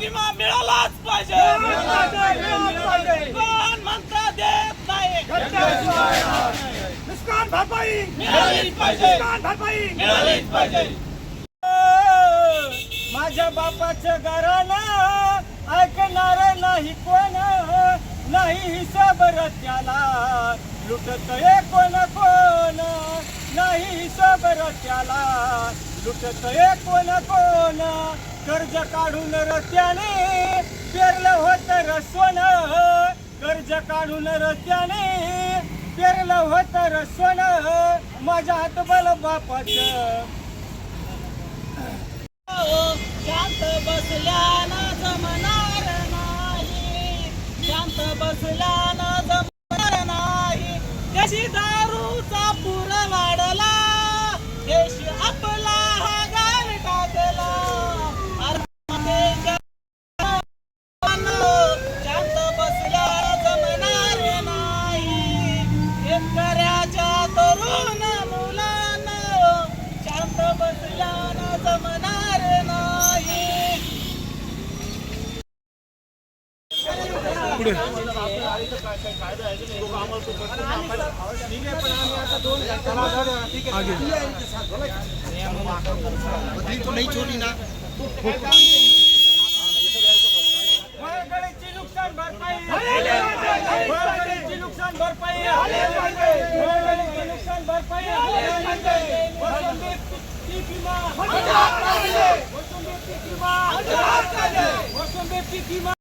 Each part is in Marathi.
विमा मिळालाच पाहिजे. कोण म्हणता देत नाही. नुकसान भरपाई. मिळालीच पाहिजे. नुकसान भरपाई. मिळालीच पाहिजे. माझ्या बापाचं घरानं ऐकणार नाही कोण. नाही हिसाब रस्त्याला. लुटत कोण कोण. नाही हिसाब रस्त्याला. लुटत कोण कोण. कर्ज काढून रस्त्याने पेरलं होत रस्वन कर्ज काढून रस्त्याने पेरलं होत रस्वन माझ्या हातबल बापाच. शांत बसल्यानं जमणार नाही. शांत बसल्यानं जमणार नाही. कशी पुढे. नुकसान भरपाई नुकसान भरपाई फळगळीची नुकसान भरपाई मोसंबी पीक विमा मोसंबी पीक विमा मोसंबी पीक विमा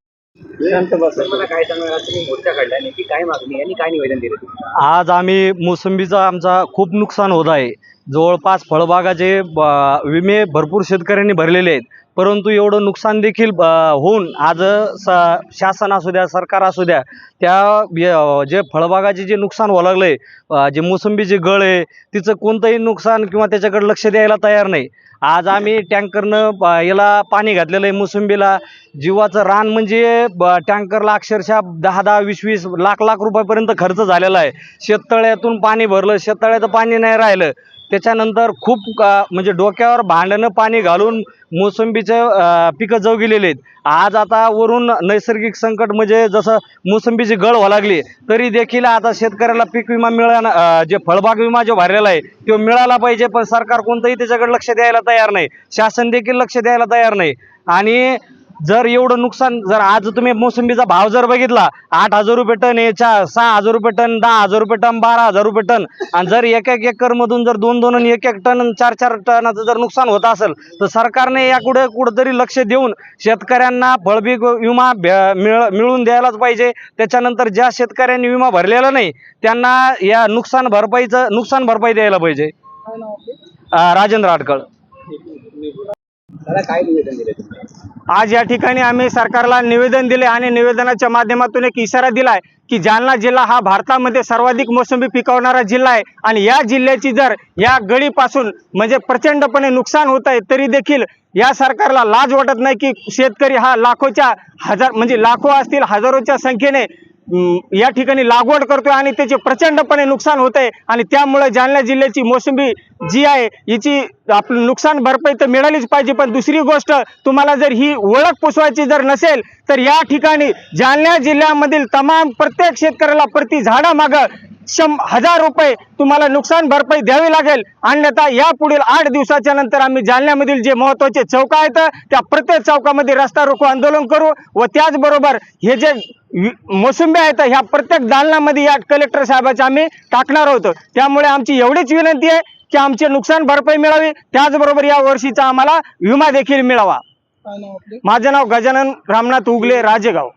मला काय सांगणार तुम्ही मोर्चा काढला नेमकी काय मागणी आणि काय निवेदन दिलं तुम्ही? आज आम्ही मोसंबीचा आमचा खूप नुकसान होत आहे. जवळपास फळबागाचे विमे भरपूर शेतकऱ्यांनी भरलेले आहेत. परंतु एवढं नुकसान देखील ब- होऊन आज स शासन असू द्या सरकार असू द्या त्या जे फळबागाचे जे नुकसान व्हावं लागलं आहे जे मोसंबीचे गळ आहे तिचं कोणतंही नुकसान किंवा त्याच्याकडे लक्ष द्यायला तयार नाही. आज आम्ही टँकरनं याला पाणी घातलेलं आहे मोसंबीला. जीवाचं रान म्हणजे ब टँकरला अक्षरशः दहा दहा वीस वीस लाख लाख रुपयापर्यंत खर्च झालेला आहे. शेततळ्यातून पाणी भरलं शेततळ्याचं पाणी नाही राहिलं. त्याच्यानंतर खूप का- म्हणजे डोक्यावर भांडणं पाणी घालून मोसंबीचं पिकं जाऊ गेलेले आहेत. आज आता वरून नैसर्गिक संकट म्हणजे जसं मोसंबीची गळ व्हावं लागली तरी देखील आता शेतकऱ्याला पीक विमा मिळाला जे फळबाग विमा जो भरलेला आहे तो मिळाला पाहिजे पण सरकार कोणतंही त्याच्याकडे लक्ष द्यायला तयार नाही. शासन देखील लक्ष द्यायला तयार नाही. आणि जर एवढं नुकसान जर आज तुम्ही मोसंबीचा भाव जर बघितला आठ हजार रुपये टन चा सहा हजार रुपये टन दहा हजार रुपये टन बारा हजार रुपये टन आणि जर एक एक एकरमधून जर दोन दोन आणि एक एक टन चार चार टनाचं जर नुकसान होत असेल तर सरकारने याकडे कुठंतरी लक्ष देऊन शेतकऱ्यांना फळपीक विमा भे- मिळ मिळवून द्यायलाच पाहिजे. त्याच्यानंतर ज्या शेतकऱ्यांनी विमा भरलेला नाही त्यांना या नुकसान भरपाईचं नुकसान भरपाई द्यायला पाहिजे. राजेंद्र आटकळ. काय निवेदन दिले आज या ठिकाणी आम्ही सरकारला निवेदन दिले आणि निवेदनाच्या माध्यमातून एक इशारा दिलाय की जालना जिल्हा हा भारतामध्ये सर्वाधिक मोसंबी पिकवणारा जिल्हा आहे. आणि या जिल्ह्याची जर या गळीपासून म्हणजे प्रचंडपणे नुकसान होत आहे तरी देखील या सरकारला लाज वाटत नाही की शेतकरी हा लाखोच्या हजार म्हणजे लाखो असतील हजारोच्या संख्येने या ठिकाणी लागवड करतोय आणि त्याचे प्रचंडपणे नुकसान होत आहे आणि त्यामुळे जालना जिल्ह्याची मोसंबी जी आहे हिची आपलं नुकसान भरपाई तर मिळालीच पाहिजे. पण दुसरी गोष्ट तुम्हाला जर ही ओळख पुसवायची जर नसेल तर या ठिकाणी जालना जिल्ह्यामधील तमाम प्रत्येक शेतकऱ्याला प्रति झाडामागं शं हजार रुपये तुम्हाला नुकसान भरपाई द्यावी लागेल. अन्यथा या पुढील आठ दिवसाच्या नंतर आम्ही जालन्यामधील जे महत्त्वाचे चौक आहेत त्या प्रत्येक चौकामध्ये रस्ता रोको आंदोलन करू व त्याचबरोबर हे जे मोसंबी आहेत ह्या प्रत्येक दालनामध्ये या कलेक्टर साहेबाचे आम्ही टाकणार आहोत. त्यामुळे आमची एवढीच विनंती आहे की आमचे नुकसान भरपाई मिळावी. त्याचबरोबर या वर्षीचा आम्हाला विमा देखील मिळावा. माझं नाव गजानन रामनाथ उगले राजेगाव.